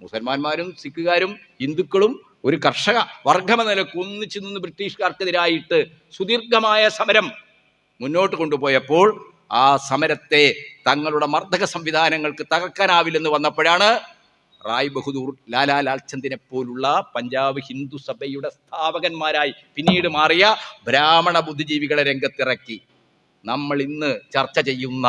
മുസൽമാന്മാരും സിഖുകാരും ഹിന്ദുക്കളും ഒരു കർഷക വർഗമെന്ന നിലയ്ക്ക് ഒന്നിച്ചു നിന്ന് ബ്രിട്ടീഷുകാർക്കെതിരായിട്ട് സുദീർഘമായ സമരം മുന്നോട്ട് കൊണ്ടുപോയപ്പോൾ ആ സമരത്തെ തങ്ങളുടെ മർദ്ദക സംവിധാനങ്ങൾക്ക് തകർക്കാനാവില്ലെന്ന് വന്നപ്പോഴാണ് റായ് ബഹദൂർ ലാലാ ലാൽചന്ദിനെ പോലുള്ള പഞ്ചാബ് ഹിന്ദു സഭയുടെ സ്ഥാപകന്മാരായി പിന്നീട് മാറിയ ബ്രാഹ്മണ ബുദ്ധിജീവികളെ രംഗത്തിറക്കി. നമ്മൾ ഇന്ന് ചർച്ച ചെയ്യുന്ന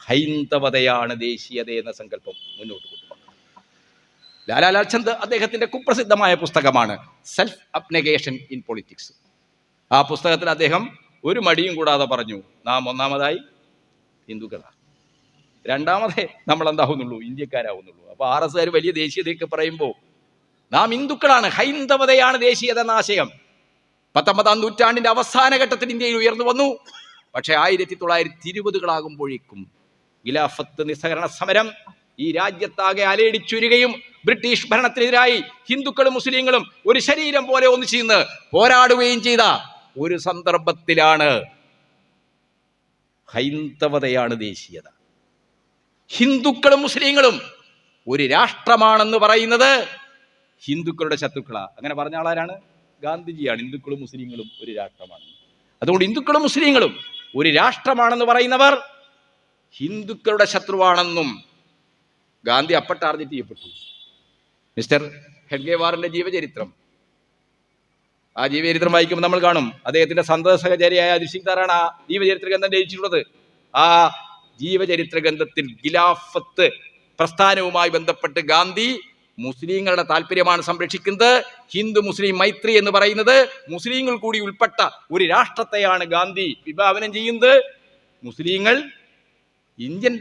ഹൈന്ദവതയാണ് ദേശീയത എന്ന സങ്കല്പം മുന്നോട്ട് ലാലാ ലാൽചന്ദ് അദ്ദേഹത്തിന്റെ കുപ്രസിദ്ധമായ പുസ്തകമാണ് സെൽഫ് അപ്നഗേഷൻ ഇൻ പൊളിറ്റിക്സ് ആ പുസ്തകത്തിൽ അദ്ദേഹം ഒരു മടിയും കൂടാതെ പറഞ്ഞു നാം ഒന്നാമതായി ഹിന്ദുക്കളാണ് രണ്ടാമതേ നമ്മൾ എന്താവുന്നുള്ളൂ? ഇന്ത്യക്കാരാവുന്നുള്ളൂ. അപ്പോൾ ആർ എസ് ആർ വലിയ ദേശീയതയൊക്കെ പറയുമ്പോൾ നാം ഹിന്ദുക്കളാണ്. ഹൈന്ദവതയാണ് ദേശീയത എന്ന ആശയം. പത്തൊമ്പതാം നൂറ്റാണ്ടിന്റെ അവസാന ഘട്ടത്തിൽ ഇന്ത്യയിൽ ഉയർന്നു വന്നു. പക്ഷേ ആയിരത്തി തൊള്ളായിരത്തി ഇരുപതുകളാകുമ്പോഴേക്കും ഖിലാഫത്ത് നിസ്സഹരണ സമരം ഈ രാജ്യത്താകെ അലയടിച്ചുരുകയും ബ്രിട്ടീഷ് ഭരണത്തിനെതിരായി ഹിന്ദുക്കളും മുസ്ലിങ്ങളും ഒരു ശരീരം പോലെ ഒന്നിച്ചു നിന്ന് പോരാടുകയും ചെയ്ത ഒരു സന്ദർഭത്തിലാണ് ഹൈന്ദവതയാണ് ദേശീയത. ഹിന്ദുക്കളും മുസ്ലിങ്ങളും ഒരു രാഷ്ട്രമാണെന്ന് പറയുന്നത് ഹിന്ദുക്കളുടെ ശത്രുക്കളാ. അങ്ങനെ പറഞ്ഞ ആളാരാണ്? ഗാന്ധിജിയാണ്. ഹിന്ദുക്കളും മുസ്ലിങ്ങളും ഒരു രാഷ്ട്രമാണ്. അതുകൊണ്ട് ഹിന്ദുക്കളും മുസ്ലിങ്ങളും ഒരു രാഷ്ട്രമാണെന്ന് പറയുന്നവർ ഹിന്ദുക്കളുടെ ശത്രുവാണെന്നും ഗാന്ധി അപ്പ ടാർഗറ്റ് ചെയ്യപ്പെട്ടു. മിസ്റ്റർ ഹെഡ്ഗേവാറിന്റെ ജീവചരിത്രം. ആ ജീവചരിത്രം വായിക്കുമ്പോൾ നമ്മൾ കാണും. അദ്ദേഹത്തിന്റെ സന്തത സഹചാരിയായ ദുഷിക്താറാണ് ആ ജീവചരിത്ര ഗ്രന്ഥം രചിച്ചിട്ടുള്ളത്. ആ ജീവചരിത്ര ഗ്രന്ഥത്തിൽ ഖിലാഫത്ത് പ്രസ്ഥാനവുമായി ബന്ധപ്പെട്ട് ഗാന്ധി മുസ്ലിങ്ങളുടെ താല്പര്യമാണ് സംരക്ഷിക്കുന്നത്. ഹിന്ദു മുസ്ലിം മൈത്രി എന്ന് പറയുന്നത് മുസ്ലിങ്ങൾ കൂടി ഉൾപ്പെട്ട ഒരു രാഷ്ട്രത്തെയാണ് ഗാന്ധി വിഭാവനം ചെയ്യുന്നത്. മുസ്ലിങ്ങൾ ഇന്ത്യൻ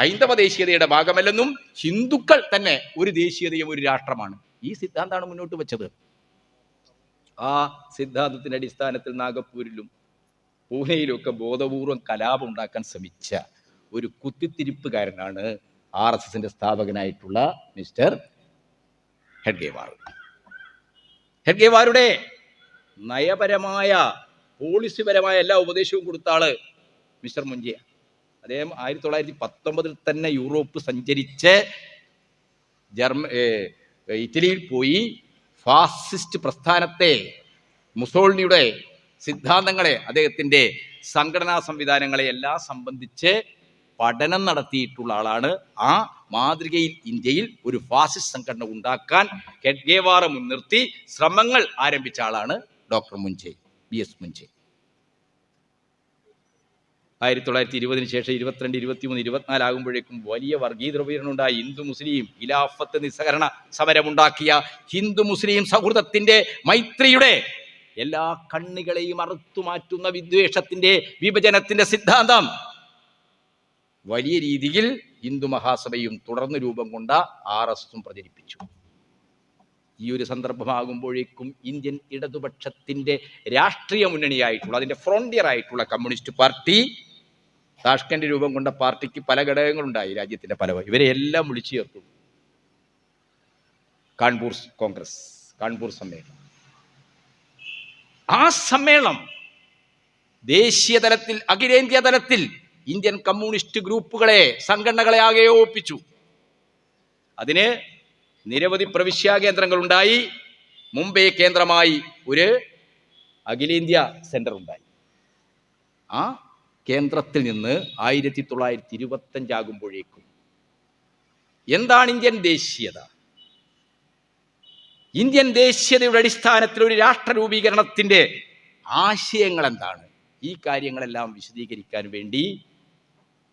ഹൈന്ദവ ദേശീയതയുടെ ഭാഗമല്ലെന്നും ഹിന്ദുക്കൾ തന്നെ ഒരു ദേശീയതയും ഒരു രാഷ്ട്രമാണ്. ഈ സിദ്ധാന്തമാണ് മുന്നോട്ട് വെച്ചത്. ആ സിദ്ധാന്തത്തിന്റെ അടിസ്ഥാനത്തിൽ നാഗപ്പൂരിലും പൂനെയിലും ഒക്കെ ബോധപൂർവം കലാപം ഉണ്ടാക്കാൻ ശ്രമിച്ച ഒരു കുത്തിത്തിരിപ്പുകാരനാണ് ആർ എസ് എസിന്റെ സ്ഥാപകനായിട്ടുള്ള മിസ്റ്റർ ഹെഡ്ഗേവാർ. ഹെഡ്ഗേവാരുടെ നയപരമായ പോളിസിപരമായ എല്ലാ ഉപദേശവും കൊടുത്ത ആൾ മിസ്റ്റർ മുഞ്ചിയ. അദ്ദേഹം ആയിരത്തി തൊള്ളായിരത്തി പത്തൊമ്പതിൽ തന്നെ യൂറോപ്പ് സഞ്ചരിച്ച് ജർമ്മ ഇറ്റലിയിൽ പോയി ഫാസിസ്റ്റ് പ്രസ്ഥാനത്തെ മുസോളിനിയുടെ സിദ്ധാന്തങ്ങളെ അദ്ദേഹത്തിന്റെ സംഘടനാ സംവിധാനങ്ങളെ എല്ലാം സംബന്ധിച്ച് പഠനം നടത്തിയിട്ടുള്ള ആളാണ്. ആ മാതൃകയിൽ ഇന്ത്യയിൽ ഒരു ഫാസിസ്റ്റ് സംഘടന ഉണ്ടാക്കാൻ ഹെഡ്ഗേവാറ മുൻനിർത്തി ശ്രമങ്ങൾ ആരംഭിച്ച ആളാണ് doctor Munje B S Munje ആയിരത്തി തൊള്ളായിരത്തി ഇരുപതിന് ശേഷം ഇരുപത്തിരണ്ട് ഇരുപത്തിമൂന്ന് ഇരുപത്തിനാലാകുമ്പോഴേക്കും വലിയ വർഗീയ ധ്രുവീകരണം ഉണ്ടായി ഹിന്ദു മുസ്ലിം ഖിലാഫത്ത് നിസ്സഹരണ സമരമുണ്ടാക്കിയ ഹിന്ദു മുസ്ലിം സൗഹൃദത്തിന്റെ മൈത്രിയുടെ എല്ലാ കണ്ണുകളെയും അറുത്തു മാറ്റുന്ന വിദ്വേഷത്തിന്റെ വിഭജനത്തിന്റെ സിദ്ധാന്തം വലിയ രീതിയിൽ ഹിന്ദു മഹാസഭയും തുടർന്ന് രൂപം കൊണ്ട ആർ എസ് പ്രചരിപ്പിച്ചു. ഈ ഒരു സന്ദർഭമാകുമ്പോഴേക്കും ഇന്ത്യൻ ഇടതുപക്ഷത്തിന്റെ രാഷ്ട്രീയ മുന്നണിയായിട്ടുള്ള അതിന്റെ ഫ്രോണ്ടിയർ ആയിട്ടുള്ള കമ്മ്യൂണിസ്റ്റ് പാർട്ടി താഷ്കന്റ് രൂപം കൊണ്ട പാർട്ടിക്ക് പല ഘടകങ്ങളുണ്ടായി രാജ്യത്തിന്റെ പല ഇവരെ എല്ലാം വിളിച്ചു ചേർത്തു കാൺപൂർ കോൺഗ്രസ് കാൺപൂർ സമ്മേളനം. ആ സമ്മേളനം ദേശീയ തലത്തിൽ അഖിലേന്ത്യാ തലത്തിൽ ഇന്ത്യൻ കമ്മ്യൂണിസ്റ്റ് ഗ്രൂപ്പുകളെ സംഘടനകളെ ആകെ ഒപ്പിച്ചു. അതിന് നിരവധി പ്രവിശ്യാ കേന്ദ്രങ്ങൾ ഉണ്ടായി മുംബൈ കേന്ദ്രമായി ഒരു അഖിലേന്ത്യാ സെന്റർ ഉണ്ടായി ആ കേന്ദ്രത്തിൽ നിന്ന് ആയിരത്തി തൊള്ളായിരത്തി ഇരുപത്തഞ്ചാകുമ്പോഴേക്കും എന്താണ് ഇന്ത്യൻ ദേശീയത? ഇന്ത്യൻ ദേശീയതയുടെ അടിസ്ഥാനത്തിൽ ഒരു രാഷ്ട്ര രൂപീകരണത്തിന്റെ ആശയങ്ങൾ എന്താണ് ഈ കാര്യങ്ങളെല്ലാം വിശദീകരിക്കാൻ വേണ്ടി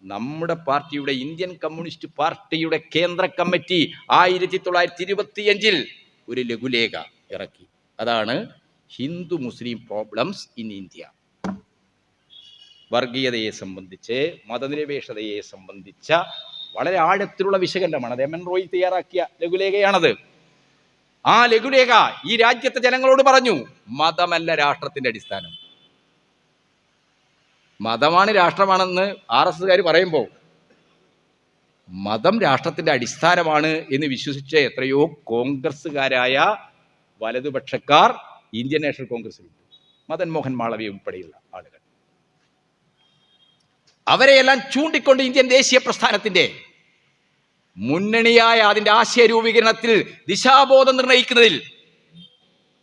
നമ്മുടെ പാർട്ടിയുടെ ഇന്ത്യൻ കമ്മ്യൂണിസ്റ്റ് പാർട്ടിയുടെ കേന്ദ്ര കമ്മിറ്റി ആയിരത്തി തൊള്ളായിരത്തി ഇരുപത്തിയഞ്ചിൽ ഒരു ലഘുലേഖ ഇറക്കി. അതാണ് Hindu Muslim problems in India. വർഗീയതയെ സംബന്ധിച്ച് മതനിരപേക്ഷതയെ സംബന്ധിച്ച വളരെ ആഴത്തിലുള്ള വിശകലനമാണ് അത് എം എൻ റോയ് തയ്യാറാക്കിയ ലഘുലേഖയാണത്. ആ ലഘുലേഖ ഈ രാജ്യത്തെ ജനങ്ങളോട് പറഞ്ഞു മതമല്ല രാഷ്ട്രത്തിന്റെ അടിസ്ഥാനം. മതമാണ് രാഷ്ട്രമാണെന്ന് ആർ എസ് എസ്കാർ പറയുമ്പോൾ മതം രാഷ്ട്രത്തിന്റെ അടിസ്ഥാനമാണ് എന്ന് വിശ്വസിച്ച എത്രയോ കോൺഗ്രസ്സുകാരായ വലതുപക്ഷക്കാർ ഇന്ത്യൻ നാഷണൽ കോൺഗ്രസ്സിലുണ്ട്. മദൻ മോഹൻ മാളവി ഉൾപ്പെടെയുള്ള ആളുകൾ. അവരെയെല്ലാം ചൂണ്ടിക്കൊണ്ട് ഇന്ത്യൻ ദേശീയ പ്രസ്ഥാനത്തിന്റെ മുന്നണിയായ അതിന്റെ ആശയ രൂപീകരണത്തിൽ ദിശാബോധം നിർണയിക്കുന്നതിൽ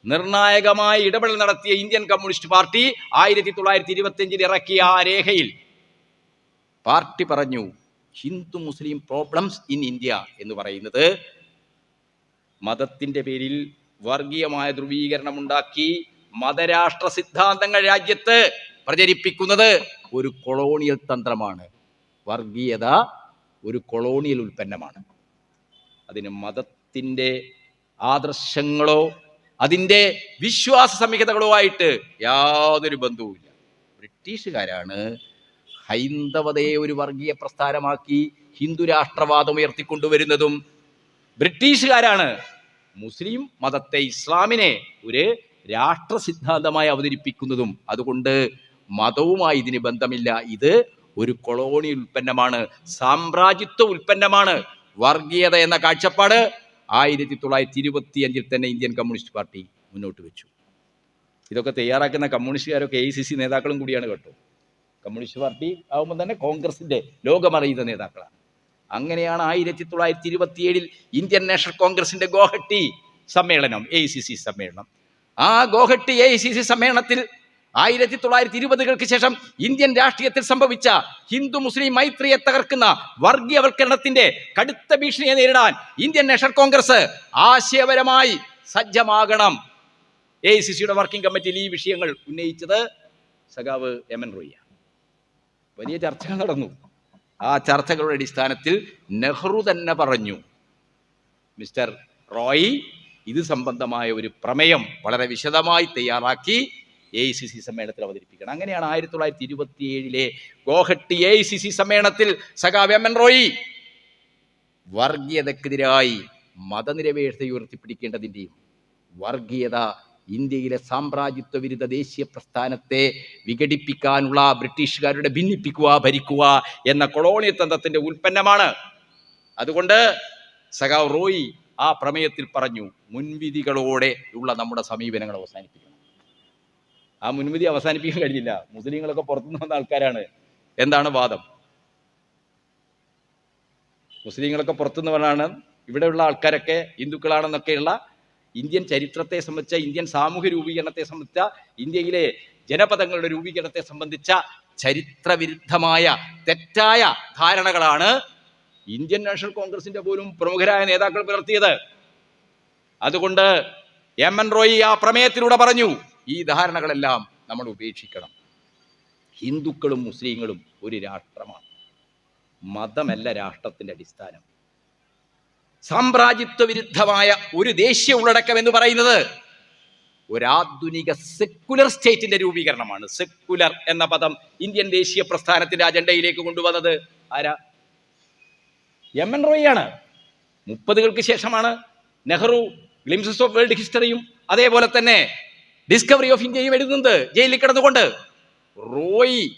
നിർണായകമായി ഇടപെടൽ നടത്തിയ ഇന്ത്യൻ കമ്മ്യൂണിസ്റ്റ് പാർട്ടി ആയിരത്തി തൊള്ളായിരത്തി ഇരുപത്തി അഞ്ചിൽ ഇറക്കിയ ആ രേഖയിൽ പാർട്ടി പറഞ്ഞു Hindu Muslim problems in India എന്ന് പറയുന്നത് മതത്തിന്റെ പേരിൽ വർഗീയമായ ധ്രുവീകരണം ഉണ്ടാക്കി മതരാഷ്ട്ര സിദ്ധാന്തങ്ങൾ രാജ്യത്ത് പ്രചരിപ്പിക്കുന്നത് ഒരു കൊളോണിയൽ തന്ത്രമാണ്. വർഗീയത ഒരു കൊളോണിയൽ ഉൽപ്പന്നമാണ്. അതിന് മതത്തിന്റെ ആദർശങ്ങളോ അതിന്റെ വിശ്വാസ സംഹിതകളോ ആയിട്ട് യാതൊരു ബന്ധവുമില്ല. ബ്രിട്ടീഷുകാരാണ് ഹൈന്ദവതയെ ഒരു വർഗീയ പ്രസ്ഥാനമാക്കി ഹിന്ദു രാഷ്ട്രവാദം ഉയർത്തിക്കൊണ്ടുവരുന്നതും ബ്രിട്ടീഷുകാരാണ് മുസ്ലിം മതത്തെ ഇസ്ലാമിനെ ഒരു രാഷ്ട്ര സിദ്ധാന്തമായി അവതരിപ്പിക്കുന്നതും. അതുകൊണ്ട് മതവുമായി ഇതിന് ബന്ധമില്ല. ഇത് ഒരു കൊളോണി ഉൽപ്പന്നമാണ്. സാമ്രാജ്യത്വ ഉൽപ്പന്നമാണ്. വർഗീയത എന്ന കാഴ്ചപ്പാട് ആയിരത്തി തൊള്ളായിരത്തി ഇരുപത്തി അഞ്ചിൽ തന്നെ ഇന്ത്യൻ കമ്മ്യൂണിസ്റ്റ് പാർട്ടി മുന്നോട്ട് വെച്ചു. ഇതൊക്കെ തയ്യാറാക്കുന്ന കമ്മ്യൂണിസ്റ്റുകാരൊക്കെ എ സി സി നേതാക്കളും കൂടിയാണ് കേട്ടോ. കമ്മ്യൂണിസ്റ്റ് പാർട്ടി ആകുമ്പോൾ തന്നെ കോൺഗ്രസിന്റെ ലോകമറിയുന്ന നേതാക്കളാണ്. അങ്ങനെയാണ് ആയിരത്തി തൊള്ളായിരത്തി ഇരുപത്തിയേഴിൽ ഇന്ത്യൻ നാഷണൽ കോൺഗ്രസിന്റെ ഗോഹട്ടി സമ്മേളനം എ സമ്മേളനം. ആ ഗോഹട്ടി എ സമ്മേളനത്തിൽ ആയിരത്തി തൊള്ളായിരത്തി ഇരുപതുകൾക്ക് ശേഷം ഇന്ത്യൻ രാഷ്ട്രീയത്തിൽ സംഭവിച്ച ഹിന്ദു മുസ്ലിം മൈത്രിയെ തകർക്കുന്ന വർഗീയവൽക്കരണത്തിന്റെ കടുത്ത ഭീഷണിയെ നേരിടാൻ ഇന്ത്യൻ നാഷണൽ കോൺഗ്രസ് ആശയപരമായി സജ്ജമാകണം. എ സി സിയുടെ വർക്കിംഗ് കമ്മിറ്റിയിൽ ഈ വിഷയങ്ങൾ ഉന്നയിച്ചത് സഖാവ് എം എൻ റോയ്യ വലിയ ചർച്ചകൾ നടന്നു. ആ ചർച്ചകളുടെ അടിസ്ഥാനത്തിൽ നെഹ്റു തന്നെ പറഞ്ഞു മിസ്റ്റർ റോയ് ഇത് സംബന്ധമായ ഒരു പ്രമേയം വളരെ വിശദമായി തയ്യാറാക്കി എ ഐ സി സി സമ്മേളനത്തിൽ അവതരിപ്പിക്കണം. അങ്ങനെയാണ് ആയിരത്തി തൊള്ളായിരത്തി ഇരുപത്തി ഏഴിലെ Gauhati A I C C സമ്മേളനത്തിൽ സഖാവ് എം എൻ റോയി വർഗീയതക്കെതിരായി മതനിരപേക്ഷത ഉയർത്തിപ്പിടിക്കേണ്ടതിന്റെയും വർഗീയത ഇന്ത്യയിലെ സാമ്രാജ്യത്വ വിരുദ്ധ ദേശീയ പ്രസ്ഥാനത്തെ വിഘടിപ്പിക്കാനുള്ള ബ്രിട്ടീഷുകാരുടെ ഭിന്നിപ്പിക്കുക ഭരിക്കുക എന്ന കൊളോണിയ തന്ത്രത്തിന്റെ ഉൽപ്പന്നമാണ്. അതുകൊണ്ട് സഖാവ് റോയി ആ പ്രമേയത്തിൽ പറഞ്ഞു മുൻവിധികളോടെ ഉള്ള നമ്മുടെ സമീപനങ്ങൾ അവസാനിപ്പിക്കണം. ആ മുൻവിധി അവസാനിപ്പിക്കാൻ കഴിഞ്ഞില്ല. മുസ്ലിങ്ങളൊക്കെ പുറത്തുനിന്ന് വന്ന ആൾക്കാരാണ്. എന്താണ് വാദം? മുസ്ലിങ്ങളൊക്കെ പുറത്തുനിന്ന് വന്നാണ് ഇവിടെയുള്ള ആൾക്കാരൊക്കെ ഹിന്ദുക്കളാണെന്നൊക്കെയുള്ള ഇന്ത്യൻ ചരിത്രത്തെ സംബന്ധിച്ച ഇന്ത്യൻ സാമൂഹ്യ രൂപീകരണത്തെ സംബന്ധിച്ച ഇന്ത്യയിലെ ജനപദങ്ങളുടെ രൂപീകരണത്തെ സംബന്ധിച്ച ചരിത്രവിരുദ്ധമായ തെറ്റായ ധാരണകളാണ് ഇന്ത്യൻ നാഷണൽ കോൺഗ്രസിന്റെ പോലും പ്രമുഖരായ നേതാക്കൾ പുലർത്തിയത്. അതുകൊണ്ട് എം എൻ റോയി ആ പ്രമേയത്തിലൂടെ പറഞ്ഞു ഈ ധാരണകളെല്ലാം നമ്മൾ ഉപേക്ഷിക്കണം. ഹിന്ദുക്കളും മുസ്ലിങ്ങളും ഒരു രാഷ്ട്രമാണ്. മതമല്ല രാഷ്ട്രത്തിന്റെ അടിസ്ഥാനം. സാമ്രാജ്യത്വ വിരുദ്ധമായ ഒരു ദേശീയ ഉള്ളടക്കം എന്ന് പറയുന്നത് ഒരാധുനിക സെക്കുലർ സ്റ്റേറ്റിന്റെ രൂപീകരണമാണ്. സെക്കുലർ എന്ന പദം ഇന്ത്യൻ ദേശീയ പ്രസ്ഥാനത്തിന്റെ അജണ്ടയിലേക്ക് കൊണ്ടുവന്നത് ആരാ? എം എൻ റോയിയാണ് മുപ്പതുകൾക്ക് ശേഷമാണ് നെഹ്റു ഗ്ലിംസസ് ഓഫ് വേൾഡ് ഹിസ്റ്ററിയും അതേപോലെ തന്നെ ഡിസ്കവറി ഓഫ് ഇന്ത്യയും എഴുതുന്നത് ജയിലിൽ കിടന്നുകൊണ്ട്. റോയി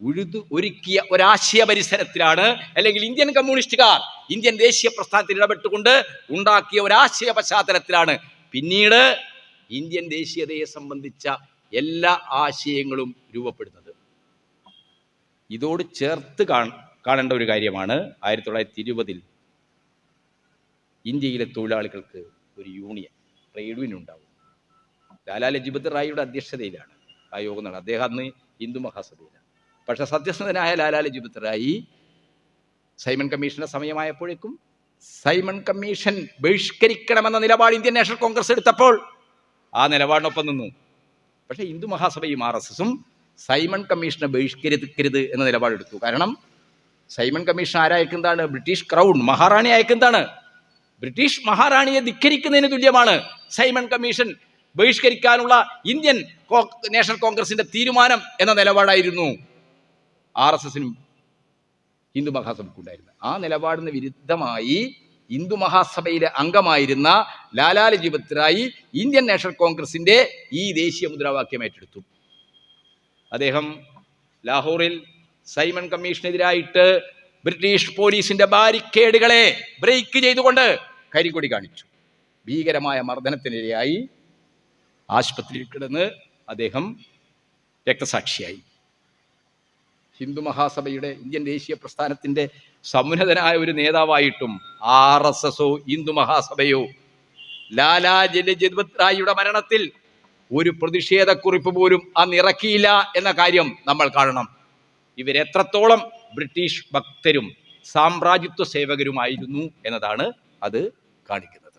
ഉഴുതു ഒരുക്കിയ ഒരാശയ പരിസരത്തിലാണ്. അല്ലെങ്കിൽ ഇന്ത്യൻ കമ്മ്യൂണിസ്റ്റുകാർ ഇന്ത്യൻ ദേശീയ പ്രസ്ഥാനത്തിൽ ഇടപെട്ടുകൊണ്ട് ഉണ്ടാക്കിയ ഒരാശയ പശ്ചാത്തലത്തിലാണ്. പിന്നീട് ഇന്ത്യൻ ദേശീയതയെ സംബന്ധിച്ച എല്ലാ ആശയങ്ങളും രൂപപ്പെടുന്നത്. ഇതോട് ചേർത്ത് കാണേണ്ട ഒരു കാര്യമാണ്. ആയിരത്തി തൊള്ളായിരത്തി ഇരുപതിൽ ഇന്ത്യയിലെ തൊഴിലാളികൾക്ക് ഒരു യൂണിയൻ ട്രേഡ് യൂണിയൻ ഉണ്ടാവും. ലാലാ ലജ്പത് റായിയുടെ അധ്യക്ഷതയിലാണ് ആ യോഗം നടന്നത്. അദ്ദേഹം അന്ന് ഹിന്ദു മഹാസഭയിലാണ്. പക്ഷെ സത്യസന്ധനായ ലാലാ ലജ്പത് റായി സൈമൺ കമ്മീഷന്റെ സമയമായപ്പോഴേക്കും സൈമൺ കമ്മീഷൻ ബഹിഷ്കരിക്കണമെന്ന നിലപാട് ഇന്ത്യൻ നാഷണൽ കോൺഗ്രസ് എടുത്തപ്പോൾ ആ നിലപാടിനൊപ്പം നിന്നു. പക്ഷേ ഹിന്ദു മഹാസഭയും ആർ എസ് എസും സൈമൺ കമ്മീഷനെ ബഹിഷ്കരിക്കരുത് എന്ന നിലപാടെടുത്തു. കാരണം സൈമൺ കമ്മീഷൻ ആരായക്കുന്നതാണ് ബ്രിട്ടീഷ് ക്രൗൺ മഹാറാണി അയക്കുന്നതാണ് ബ്രിട്ടീഷ് മഹാറാണിയെ ധിക്കരിക്കുന്നതിന് തുല്യമാണ് സൈമൺ കമ്മീഷൻ ബഹിഷ്കരിക്കാനുള്ള ഇന്ത്യൻ നാഷണൽ കോൺഗ്രസിന്റെ തീരുമാനം എന്ന നിലപാടായിരുന്നു ആർ എസ് എസിനും ഹിന്ദു മഹാസഭയ്ക്കുണ്ടായിരുന്നത് ആ നിലപാടിന് വിരുദ്ധമായി ഹിന്ദു മഹാസഭയിലെ അംഗമായിരുന്ന ലാലാ ലജ്പത് ഇന്ത്യൻ നാഷണൽ കോൺഗ്രസിന്റെ ഈ ദേശീയ മുദ്രാവാക്യം ഏറ്റെടുത്തു. അദ്ദേഹം ലാഹോറിൽ സൈമൺ കമ്മീഷനെതിരായിട്ട് ബ്രിട്ടീഷ് പോലീസിന്റെ ബാരിക്കേഡുകളെ ബ്രേക്ക് ചെയ്തുകൊണ്ട് കരിക്കൊടി കാണിച്ചു. ഭീകരമായ മർദ്ദനത്തിനിരയായി ആശുപത്രിയിൽ കിടന്ന് അദ്ദേഹം രക്തസാക്ഷിയായി. ഹിന്ദു മഹാസഭയുടെ ഇന്ത്യൻ ദേശീയ പ്രസ്ഥാനത്തിന്റെ സമുന്നതനായ ഒരു നേതാവായിട്ടും ആർ എസ് എസോ ഹിന്ദു മഹാസഭയോ ലാലാ ജലജിത്രായിയുടെ മരണത്തിൽ ഒരു പ്രതിഷേധക്കുറിപ്പ് പോലും അന്ന് ഇറക്കിയില്ല എന്ന കാര്യം നമ്മൾ കാണണം. ഇവരെത്രത്തോളം ബ്രിട്ടീഷ് ഭക്തരും സാമ്രാജ്യത്വ സേവകരുമായിരുന്നു എന്നതാണ് അത് കാണിക്കുന്നത്.